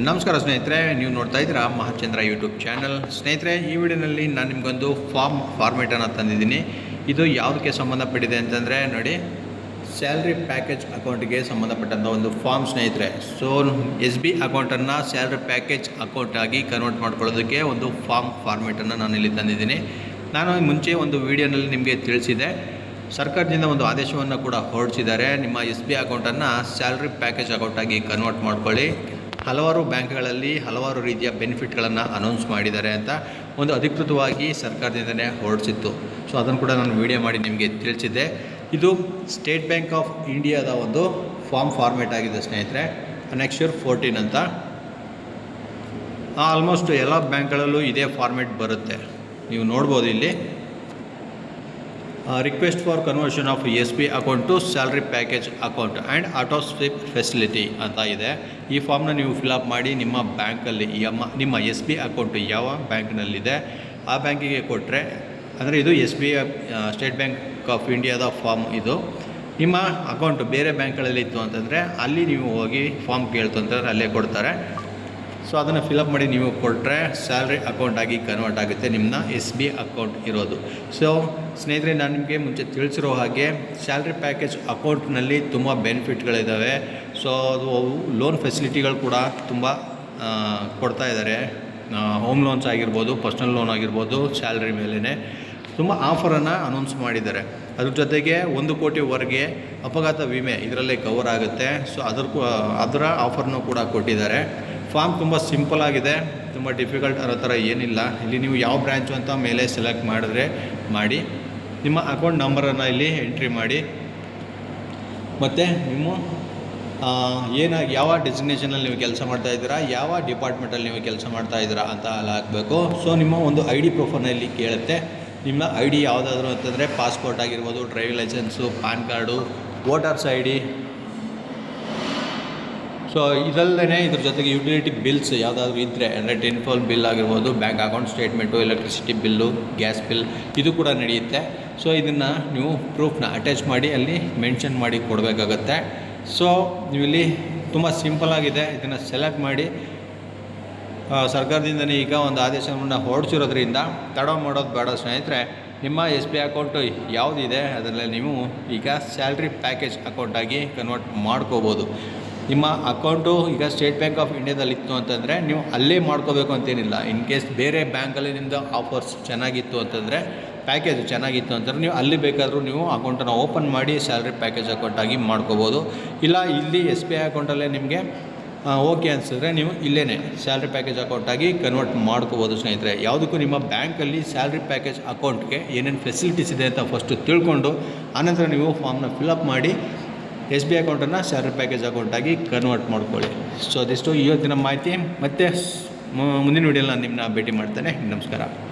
ನಮಸ್ಕಾರ ಸ್ನೇಹಿತರೆ, ನೀವು ನೋಡ್ತಾ ಇದ್ದೀರಾ ಮಹಾಚಂದ್ರ ಯೂಟ್ಯೂಬ್ ಚಾನಲ್ ಸ್ನೇಹಿತರೆ, ಈ ವಿಡಿಯೋನಲ್ಲಿ ನಾನು ನಿಮಗೊಂದು ಫಾರ್ಮ್ ಫಾರ್ಮೇಟನ್ನು ತಂದಿದ್ದೀನಿ. ಇದು ಯಾವುದಕ್ಕೆ ಸಂಬಂಧಪಟ್ಟಿದೆ ಅಂತಂದರೆ, ನೋಡಿ ಸ್ಯಾಲ್ರಿ ಪ್ಯಾಕೇಜ್ ಅಕೌಂಟ್ಗೆ ಸಂಬಂಧಪಟ್ಟಂಥ ಒಂದು ಫಾರ್ಮ್ ಸ್ನೇಹಿತರೆ. ಸೊ ಎಸ್ ಬಿ ಅಕೌಂಟನ್ನು ಸ್ಯಾಲ್ರಿ ಪ್ಯಾಕೇಜ್ ಅಕೌಂಟಾಗಿ ಕನ್ವರ್ಟ್ ಮಾಡ್ಕೊಳ್ಳೋದಕ್ಕೆ ಒಂದು ಫಾರ್ಮ್ ಫಾರ್ಮೇಟನ್ನು ನಾನು ಇಲ್ಲಿ ತಂದಿದ್ದೀನಿ. ನಾನು ಮುಂಚೆ ಒಂದು ವಿಡಿಯೋನಲ್ಲಿ ನಿಮಗೆ ತಿಳಿಸಿದೆ. ಸರ್ಕಾರದಿಂದ ಒಂದು ಆದೇಶವನ್ನು ಕೂಡ ಹೊರಡಿಸಿದ್ದಾರೆ. ನಿಮ್ಮ ಎಸ್ ಬಿ ಅಕೌಂಟನ್ನು ಸ್ಯಾಲ್ರಿ ಪ್ಯಾಕೇಜ್ ಅಕೌಂಟಾಗಿ ಕನ್ವರ್ಟ್ ಮಾಡ್ಕೊಳ್ಳಿ. ಹಲವಾರು ಬ್ಯಾಂಕ್ಗಳಲ್ಲಿ ಹಲವಾರು ರೀತಿಯ ಬೆನಿಫಿಟ್ಗಳನ್ನು ಅನೌನ್ಸ್ ಮಾಡಿದ್ದಾರೆ ಅಂತ ಒಂದು ಅಧಿಕೃತವಾಗಿ ಸರ್ಕಾರದಿಂದಲೇ ಹೊರಡಿಸಿತ್ತು. ಸೊ ಅದನ್ನು ಕೂಡ ನಾನು ವಿಡಿಯೋ ಮಾಡಿ ನಿಮಗೆ ತಿಳಿಸಿದ್ದೆ. ಇದು ಸ್ಟೇಟ್ ಬ್ಯಾಂಕ್ ಆಫ್ ಇಂಡಿಯಾದ ಒಂದು ಫಾರ್ಮ್ ಫಾರ್ಮೇಟ್ ಆಗಿದೆ ಸ್ನೇಹಿತರೆ ನೆಕ್ಸ್ಟ್ ಫೋರ್ಟೀನ್ ಅಂತ. ಆಲ್ಮೋಸ್ಟ್ ಎಲ್ಲ ಬ್ಯಾಂಕ್ಗಳಲ್ಲೂ ಇದೇ ಫಾರ್ಮೇಟ್ ಬರುತ್ತೆ. ನೀವು ನೋಡ್ಬೋದು ಇಲ್ಲಿ. Request for conversion of S B account to salary package account and auto sweep facility ಅಂತ ಇದೆ. ಈ ಫಾರ್ಮ್ನ ನೀವು ಫಿಲಪ್ ಮಾಡಿ ನಿಮ್ಮ ಬ್ಯಾಂಕಲ್ಲಿ ಎಮ್ಮ ನಿಮ್ಮ ಎಸ್ ಬಿ ಅಕೌಂಟ್ ಯಾವ ಬ್ಯಾಂಕ್ನಲ್ಲಿದೆ, ಆ ಬ್ಯಾಂಕಿಗೆ ಕೊಟ್ಟರೆ ಅಂದರೆ ಇದು S B state bank of ಇಂಡಿಯಾದ ಫಾರ್ಮ್ ಇದು. ನಿಮ್ಮ ಅಕೌಂಟ್ ಬೇರೆ ಬ್ಯಾಂಕ್ಗಳಲ್ಲಿ ಇತ್ತು ಅಂತಂದರೆ ಅಲ್ಲಿ ನೀವು ಹೋಗಿ ಫಾರ್ಮ್ ಕೇಳ್ತು ಅಂತಂದರೆ ಅಲ್ಲೇ ಕೊಡ್ತಾರೆ. ಸೊ ಅದನ್ನು ಫಿಲಪ್ ಮಾಡಿ ನೀವು ಕೊಟ್ಟರೆ ಸ್ಯಾಲ್ರಿ ಅಕೌಂಟಾಗಿ ಕನ್ವರ್ಟ್ ಆಗುತ್ತೆ ನಿಮ್ಮ ಎಸ್ ಬಿ ಅಕೌಂಟ್ ಇರೋದು. ಸೊ ಸ್ನೇಹಿತರೆ, ನಾನು ನಿಮಗೆ ಮುಂಚೆ ತಿಳಿಸಿರೋ ಹಾಗೆ ಸ್ಯಾಲ್ರಿ ಪ್ಯಾಕೇಜ್ ಅಕೌಂಟ್ನಲ್ಲಿ ತುಂಬ ಬೆನಿಫಿಟ್ಗಳಿದ್ದಾವೆ ಸೊ ಅದು ಲೋನ್ ಫೆಸಿಲಿಟಿಗಳು ಕೂಡ ತುಂಬ ಕೊಡ್ತಾ ಇದ್ದಾರೆ ಹೋಮ್ ಲೋನ್ಸ್ ಆಗಿರ್ಬೋದು ಪರ್ಸ್ನಲ್ ಲೋನ್ ಆಗಿರ್ಬೋದು ಸ್ಯಾಲ್ರಿ ಮೇಲೇ ತುಂಬ ಆಫರನ್ನು ಅನೌನ್ಸ್ ಮಾಡಿದ್ದಾರೆ. ಅದ್ರ ಜೊತೆಗೆ ಒಂದು ಕೋಟಿವರೆಗೆ ಅಪಘಾತ ವಿಮೆ ಇದರಲ್ಲೇ ಕವರ್ ಆಗುತ್ತೆ. ಸೊ ಅದ್ರ ಅದರ ಆಫರ್ನೂ ಕೂಡ ಕೊಟ್ಟಿದ್ದಾರೆ. ಫಾರ್ಮ್ ತುಂಬ ಸಿಂಪಲ್ ಆಗಿದೆ, ತುಂಬ ಡಿಫಿಕಲ್ಟ್ ಅನ್ನೋ ಥರ ಏನಿಲ್ಲ. ಇಲ್ಲಿ ನೀವು ಯಾವ ಬ್ರ್ಯಾಂಚು ಅಂತ ಮೇಲೆ ಸೆಲೆಕ್ಟ್ ಮಾಡಿದ್ರೆ ಮಾಡಿ. ನಿಮ್ಮ ಅಕೌಂಟ್ ನಂಬರನ್ನು ಇಲ್ಲಿ ಎಂಟ್ರಿ ಮಾಡಿ. ಮತ್ತು ನಿಮ್ಮ ಏನಾಗಿ, ಯಾವ ಡೆಸಿಗ್ನೇಷನಲ್ಲಿ ನೀವು ಕೆಲಸ ಮಾಡ್ತಾ ಇದ್ದೀರಾ, ಯಾವ ಡಿಪಾರ್ಟ್ಮೆಂಟಲ್ಲಿ ನೀವು ಕೆಲಸ ಮಾಡ್ತಾ ಇದ್ದೀರಾ ಅಂತ ಅಲ್ಲಿ ಹಾಕಬೇಕು. ಸೊ, ನಿಮ್ಮ ಒಂದು ಐ ಡಿ ಇಲ್ಲಿ ಕೇಳುತ್ತೆ. ನಿಮ್ಮ ಐ ಡಿ ಯಾವುದಾದ್ರು ಅಂತಂದರೆ ಪಾಸ್ಪೋರ್ಟ್ ಆಗಿರ್ಬೋದು, driving licence, PAN card, voters I D so ಇದಲ್ಲದೆ ಇದ್ರ ಜೊತೆಗೆ ಯುಟಿಲಿಟಿ ಬಿಲ್ಸ್ ಯಾವುದಾದ್ರೂ ಇದ್ದರೆ ಅಂದರೆ ಟೆನ್ಫಾಲ್ ಬಿಲ್ ಆಗಿರ್ಬೋದು bank account statement electricity bill gas bill ಇದು ಕೂಡ ನಡೆಯುತ್ತೆ. ಸೊ ಇದನ್ನು ನೀವು ಪ್ರೂಫ್ನ ಅಟ್ಯಾಚ್ ಮಾಡಿ, ಅಲ್ಲಿ ಮೆನ್ಷನ್ ಮಾಡಿ ಕೊಡಬೇಕಾಗತ್ತೆ. ಸೊ ನೀವು ಇಲ್ಲಿ ತುಂಬ ಸಿಂಪಲ್ ಆಗಿದೆ. ಇದನ್ನು ಸೆಲೆಕ್ಟ್ ಮಾಡಿ ಸರ್ಕಾರದಿಂದನೇ ಈಗ ಒಂದು ಆದೇಶವನ್ನು ಹೊರಡಿಸಿರೋದ್ರಿಂದ ತಡ ಮಾಡೋದು ಬೇಡ. ಸ್ನೇಹಿತರೆ, ನಿಮ್ಮ ಎಸ್ ಬಿ ಅಕೌಂಟು ಯಾವುದಿದೆ, ಅದರಲ್ಲಿ ನೀವು ಈಗ ಸ್ಯಾಲ್ರಿ ಪ್ಯಾಕೇಜ್ ಅಕೌಂಟಾಗಿ ಕನ್ವರ್ಟ್ ಮಾಡ್ಕೋಬೋದು. ನಿಮ್ಮ ಅಕೌಂಟು ಈಗ ಸ್ಟೇಟ್ ಬ್ಯಾಂಕ್ ಆಫ್ ಇಂಡಿಯಾದಲ್ಲಿ ಇತ್ತು ಅಂತಂದರೆ ನೀವು ಅಲ್ಲೇ ಮಾಡ್ಕೋಬೇಕು ಅಂತೇನಿಲ್ಲ. ಇನ್ ಕೇಸ್ ಬೇರೆ ಬ್ಯಾಂಕಲ್ಲಿ ನಿಮ್ಮದು ಆಫರ್ಸ್ ಚೆನ್ನಾಗಿತ್ತು ಅಂತಂದರೆ ಪ್ಯಾಕೇಜ್ ಚೆನ್ನಾಗಿತ್ತು ಅಂತಂದರೆ ನೀವು ಅಲ್ಲಿ ಬೇಕಾದರೂ ನೀವು ಅಕೌಂಟನ್ನು ಓಪನ್ ಮಾಡಿ ಸ್ಯಾಲ್ರಿ ಪ್ಯಾಕೇಜ್ ಅಕೌಂಟಾಗಿ ಮಾಡ್ಕೋಬೋದು. ಇಲ್ಲ, ಇಲ್ಲಿ ಎಸ್ ಬಿ ಐ ಅಕೌಂಟಲ್ಲೇ ನಿಮಗೆ ಓಕೆ ಅನಿಸಿದ್ರೆ ನೀವು ಇಲ್ಲೇ ಸ್ಯಾಲ್ರಿ ಪ್ಯಾಕೇಜ್ ಅಕೌಂಟಾಗಿ ಕನ್ವರ್ಟ್ ಮಾಡ್ಕೋಬೋದು ಸ್ನೇಹಿತರೆ. ಯಾವುದಕ್ಕೂ ನಿಮ್ಮ ಬ್ಯಾಂಕಲ್ಲಿ ಸ್ಯಾಲ್ರಿ ಪ್ಯಾಕೇಜ್ ಅಕೌಂಟ್ಗೆ ಏನೇನು ಫೆಸಿಲಿಟೀಸ್ ಇದೆ ಅಂತ ಫಸ್ಟು ತಿಳ್ಕೊಂಡು, ಆನಂತರ ನೀವು ಫಾರ್ಮ್ನ ಫಿಲಪ್ ಮಾಡಿ ಎಸ್ ಬಿ ಅಕೌಂಟನ್ನು ಸ್ಯಾಲ್ರಿ ಪ್ಯಾಕೇಜ್ ಅಕೌಂಟಾಗಿ ಕನ್ವರ್ಟ್ ಮಾಡ್ಕೊಳ್ಳಿ. ಸೊ, ಅದಿಷ್ಟು ಇವತ್ತಿನ ಮಾಹಿತಿ. ಮತ್ತು ಮುಂದಿನ ವೀಡಿಯೋಲಿ ನಾನು ನಿಮ್ಮನ್ನ ಭೇಟಿ ಮಾಡ್ತೇನೆ. ನಮಸ್ಕಾರ.